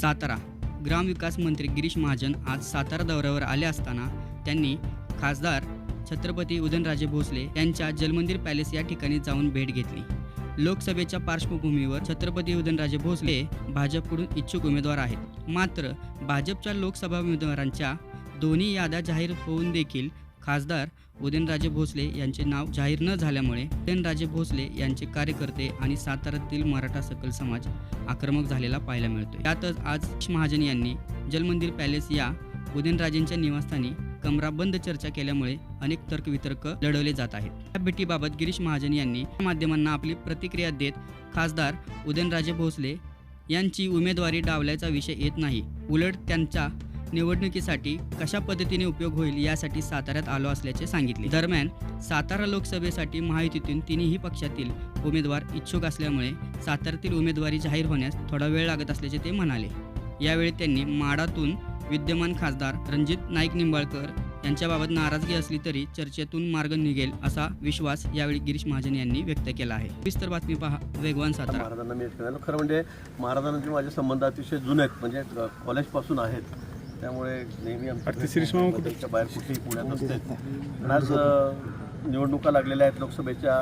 सातारा. ग्रामविकास मंत्री गिरीश महाजन आज सातारा दौऱ्यावर आले असताना त्यांनी खासदार छत्रपती उदयनराजे भोसले यांच्या जलमंदिर पॅलेस या ठिकाणी जाऊन भेट घेतली. लोकसभेच्या पार्श्वभूमीवर छत्रपती उदयनराजे भोसले भाजपकडून इच्छुक उमेदवार आहेत. मात्र भाजपच्या लोकसभा उमेदवारांच्या दोन्ही याद्या जाहीर होऊन देखील खासदार उदयनराजे भोसले यांचे नाव जाहीर न झाल्यामुळे उदयनराजे भोसले यांचे कार्यकर्ते आणि साताऱ्यातील मराठा सकल समाज आक्रमक झालेला पाहायला मिळतोय. त्यातच आज महाजन यांनी जलमंदिर पॅलेस या उदयनराजेंच्या निवासस्थानी कमराबंद चर्चा केल्यामुळे अनेक तर्कवितर्क लढवले जात आहेत. या भेटीबाबत गिरीश महाजन यांनी माध्यमांना आपली प्रतिक्रिया देत खासदार उदयनराजे भोसले यांची उमेदवारी डावल्याचा विषय येत नाही. उलट त्यांच्या निवडणुकीसाठी कशा पद्धतीने उपयोग होईल यासाठी साताऱ्यात आलो असल्याचे सांगितले. दरम्यान सातारा लोकसभेसाठी महायुतीतून तिन्ही पक्षातील उमेदवार इच्छुक असल्यामुळे साताऱ्यातील उमेदवारी जाहीर होण्यास थोडा वेळ लागत असल्याचे ते म्हणाले. यावेळी त्यांनी माडातून विद्यमान खासदार रणजित नाईक निंबाळकर यांच्याबाबत नाराजगी असली तरी चर्चेतून मार्ग निघेल असा विश्वास यावेळी गिरीश महाजन यांनी व्यक्त केला आहे. विस्तर बातमी पहा वेगवान सातारा. महाराजांना मी खरं म्हणजे महाराजांचे माझे संबंध अतिशय जुने आहेत म्हणजे कॉलेजपासून आहेत. त्यामुळे नेहमी आमच्या बाहेर कुठेही पुण्यात असते. आणि आज निवडणुका लागलेल्या आहेत. लोकसभेच्या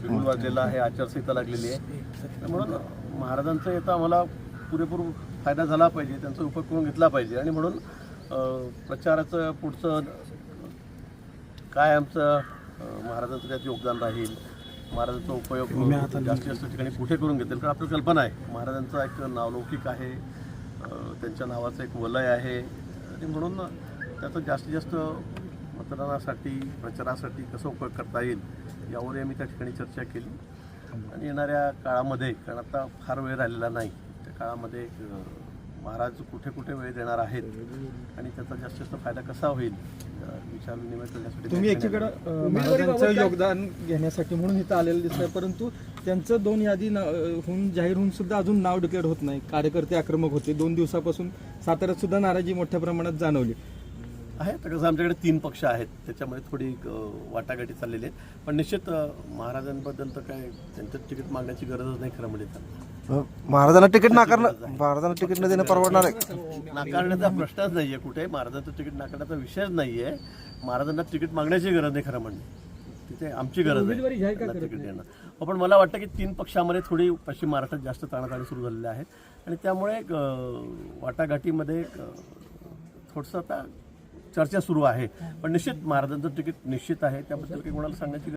बिगुल वाजलेला आहे. आचारसंहिता लागलेली आहे. म्हणून महाराजांचा येतं आम्हाला पुरेपूर फायदा झाला पाहिजे. त्यांचा उपयोग करून घेतला पाहिजे. आणि म्हणून प्रचाराचं पुढचं काय आमचं महाराजांचं त्यात योगदान राहील? महाराजांचा उपयोग जास्तीत जास्त ठिकाणी कुठे करून घेतील? कारण आपली कल्पना आहे. महाराजांचा एक नावलौकिक आहे. त्यांच्या नावाचं एक वलय आहे. आणि म्हणून त्याचा जास्तीत जास्त मतदानासाठी प्रचारासाठी कसा उपयोग करता येईल यावर आम्ही त्या ठिकाणी चर्चा केली. आणि येणाऱ्या काळामध्ये कारण आता फार वेळ राहिलेला नाही त्या काळामध्ये महाराज कुठे कुठे वेळ देणार आहेत आणि त्याचा जास्तीत जास्त फायदा कसा होईल अ, विचार विनिमय करण्यासाठी तुम्ही एकीकडे महाराजांचं योगदान घेण्यासाठी म्हणून इथं आलेलं दिसतंय परंतु त्यांचं दोन यादी होऊन जाहीर होऊन सुद्धा अजून नाव डिक्लेअर होत नाही. कार्यकर्ते आक्रमक होते. दोन दिवसापासून साताऱ्यात सुद्धा नाराजी मोठ्या प्रमाणात जाणवली. आहे तर कसं आमच्याकडे तीन पक्ष आहेत. त्याच्यामध्ये थोडी वाटाघाटी चाललेली आहे पण निश्चित महाराजांबद्दल तर काय त्यांचं तिकीट मागण्याची गरजच नाही खरं म्हणजे तर. महाराजांना तिकीट नाकारणं महाराजांना तिकीट न देणं परवडणार आहे. नाकारण्याचा प्रश्नच नाहीये कुठे. महाराजांचं तिकीट नाकारण्याचा विषयच नाहीये. महाराजांना तिकीट मागण्याची गरज नाही खरं म्हणजे. तिथे आमची गरज आहे त्यांना तिकीट देणं. हो, पण मला वाटतं की तीन पक्षामध्ये थोडी पश्चिम महाराष्ट्रात जास्त ताणाताणी सुरू झालेल्या आहेत आणि त्यामुळे एक, अ, वाटाघाटीमध्ये एक, अ, थोडंसं आता चर्चा सुरू आहे. पण निश्चित महाराजांचं तिकीट निश्चित आहे. त्याबद्दल काही कोणाला सांगण्याची